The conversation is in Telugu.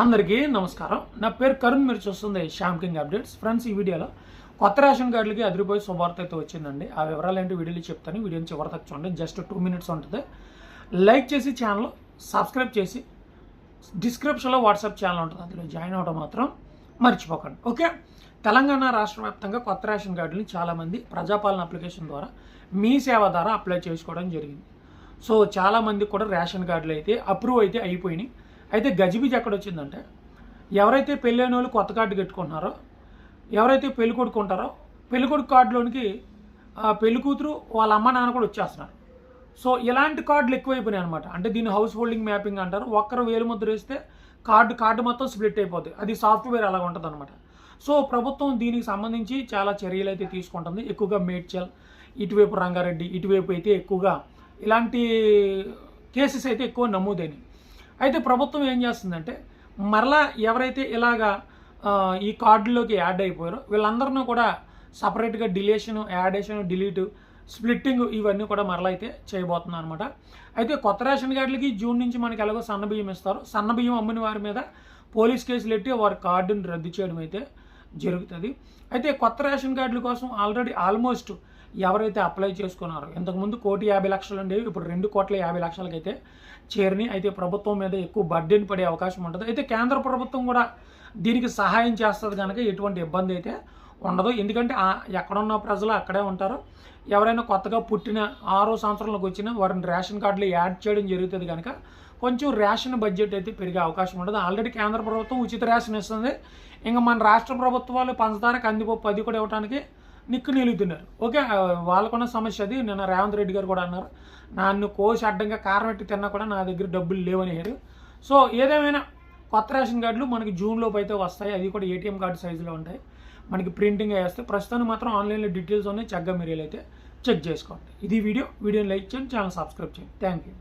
అందరికీ నమస్కారం. నా పేరు కరుణ్ మీరు చూస్తుంది శ్యామ్ కింగ్ అప్డేట్స్. ఫ్రెండ్స్ ఈ వీడియోలో కొత్త రేషన్ కార్డులకి అదిరిపోయి శుభార్త అయితే వచ్చిందండి. ఆ వివరాలు ఏంటి వీడియోలో చెప్తాను. వీడియోని చివరి తక్కువ చూడండి. జస్ట్ టూ మినిట్స్ ఉంటుంది. లైక్ చేసి ఛానల్ సబ్స్క్రైబ్ చేసి డిస్క్రిప్షన్లో వాట్సాప్ ఛానల్ ఉంటుంది. అందులో జాయిన్ అవ్వడం మాత్రం మర్చిపోకండి. ఓకే? తెలంగాణ రాష్ట్ర వ్యాప్తంగా కొత్త రేషన్ కార్డుని చాలామంది ప్రజాపాలన అప్లికేషన్ ద్వారా మీ సేవ ద్వారా అప్లై చేసుకోవడం జరిగింది. సో చాలామంది కూడా రేషన్ కార్డులు అయితే అప్రూవ్ అయితే అయిపోయినాయి. అయితే గజిబిజి ఎక్కడ వచ్చిందంటే ఎవరైతే పెళ్ళైన వాళ్ళు కొత్త కార్డు కట్టుకుంటున్నారో ఎవరైతే పెళ్ళి కొడుకు ఉంటారో పెళ్ళి కొడుకు కార్డులోనికి పెళ్ళి కూతురు వాళ్ళ అమ్మ నాన్న కూడా వచ్చేస్తున్నారు. సో ఇలాంటి కార్డులు ఎక్కువైపోయినాయి అనమాట అంటే దీన్ని హౌస్ హోల్డింగ్ మ్యాపింగ్ అంటారు. ఒక్కరు వేలు ముద్ర వేస్తే కార్డు కార్డు మొత్తం స్ప్లిట్ అయిపోతుంది అది సాఫ్ట్వేర్ అలాగ ఉంటుంది అనమాట సో ప్రభుత్వం దీనికి సంబంధించి చాలా చర్యలు అయితే తీసుకుంటుంది. ఎక్కువగా మేడ్చల్ ఇటువైపు రంగారెడ్డి ఇటువైపు అయితే ఎక్కువగా ఇలాంటి కేసెస్ అయితే ఎక్కువ నమోదైనవి అయితే ప్రభుత్వం ఏం చేస్తుందంటే మరలా ఎవరైతే ఇలాగా ఈ కార్డులోకి యాడ్ అయిపోయారో వీళ్ళందరినీ కూడా సపరేట్గా డిలేషన్ యాడేషన్ డిలీట్ స్ప్లిట్టింగ్ ఇవన్నీ కూడా మరలా అయితే చేయబోతున్నాం అనమాట అయితే కొత్త రేషన్ కార్డులకి జూన్ నుంచి మనకి ఎలాగో సన్న బియ్యం ఇస్తారు. సన్న బియ్యం అమ్మిన వారి మీద పోలీస్ కేసులు ఎట్టి వారి కార్డుని రద్దు చేయడం అయితే జరుగుతుంది. అయితే కొత్త రేషన్ కార్డుల కోసం ఆల్రెడీ ఆల్మోస్ట్ ఎవరైతే అప్లై చేసుకున్నారో ఇంతకుముందు కోటి యాభై లక్షలు ఉండేవి ఇప్పుడు రెండు కోట్ల యాభై లక్షలకైతే చేరినాయి అయితే ప్రభుత్వం మీద ఎక్కువ బర్డెన్ పడే అవకాశం ఉంటుంది. అయితే కేంద్ర ప్రభుత్వం కూడా దీనికి సహాయం చేస్తుంది కనుక ఎటువంటి ఇబ్బంది అయితే ఉండదు. ఎందుకంటే ఎక్కడున్న ప్రజలు అక్కడే ఉంటారు. ఎవరైనా కొత్తగా పుట్టిన ఆరో సంవత్సరంలోకి వచ్చిన వారిని రేషన్ కార్డులు యాడ్ చేయడం జరుగుతుంది కనుక కొంచెం రేషన్ బడ్జెట్ అయితే పెరిగే అవకాశం ఉండదు ఆల్రెడీ కేంద్ర ప్రభుత్వం ఉచిత రేషన్ ఇస్తుంది. ఇంకా మన రాష్ట్ర ప్రభుత్వాలు పంచదార కందిపప్పు అది కూడా ఇవ్వడానికి నిక్కు నిలుగుతున్నారు ఓకే వాళ్ళకున్న సమస్య అది. నిన్న రేవంత్ రెడ్డి గారు కూడా అన్నారు నన్ను కోసి అడ్డంగా కారం పెట్టి తిన్నా కూడా నా దగ్గర డబ్బులు లేవనేవారు సో ఏదేమైనా కొత్త రేషన్ కార్డులు మనకి జూన్లోపు అయితే వస్తాయి. అది కూడా ఏటీఎం కార్డు సైజులో ఉంటాయి. మనకి ప్రింటింగ్ వేస్తాయి. ప్రస్తుతానికి మాత్రం ఆన్లైన్లో డీటెయిల్స్ ఉన్నాయి. చక్కగా మీరు అయితే చెక్ చేసుకోండి. ఇది వీడియో. వీడియోని లైక్ చేయండి. ఛానల్ సబ్స్క్రైబ్ చేయండి. Thank you.